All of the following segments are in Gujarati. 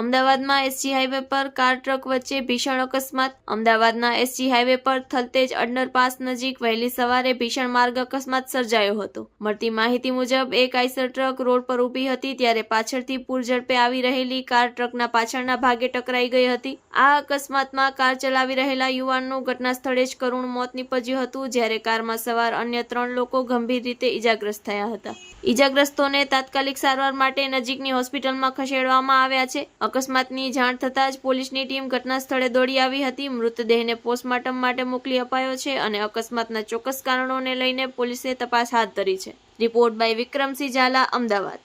અમદાવાદમાં એસજી હાઈવે પર કાર ટ્રક વચ્ચે ભીષણ અકસ્માત. અમદાવાદના એસજી હાઈવે પર થલતેજ અંડરપાસ નજીક વહેલી સવારે ભીષણ માર્ગ અકસ્માત સર્જાયો હતો. મળતી માહિતી મુજબ, એક આઈસર ટ્રક રોડ પર ઊભી હતી ત્યારે પાછળથી પૂર ઝડપે આવી રહેલી કાર ટ્રકના પાછળના ભાગે ટકરાઈ ગઈ હતી. આ અકસ્માતમાં કાર ચલાવી રહેલા યુવાનનું ઘટના સ્થળે જ કરુણ મોત નીપજ્યું હતું, જ્યારે કારમાં સવાર અન્ય ત્રણ લોકો ગંભીર રીતે ઈજાગ્રસ્ત થયા હતા. ઈજાગ્રસ્તોને તાત્કાલિક સારવાર માટે નજીકની હોસ્પિટલમાં ખસેડવામાં આવ્યા છે. અકસ્માતની જાણ થતાં જ પોલીસની ટીમ ઘટના દોડી આવી હતી. મૃતદેહને પોસ્ટમોર્ટમ માટે મોકલી અપાયો છે અને અકસ્માતના ચોક્કસ કારણોને લઈને પોલીસે તપાસ હાથ ધરી છે. Report by Vikramsinh Zala, Ahmedabad.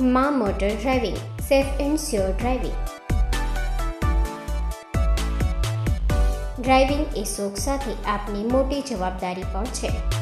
માં motor driving, safe and sure driving. Driving એ શોખ સાથે આપની મોટી જવાબદારી પણ છે.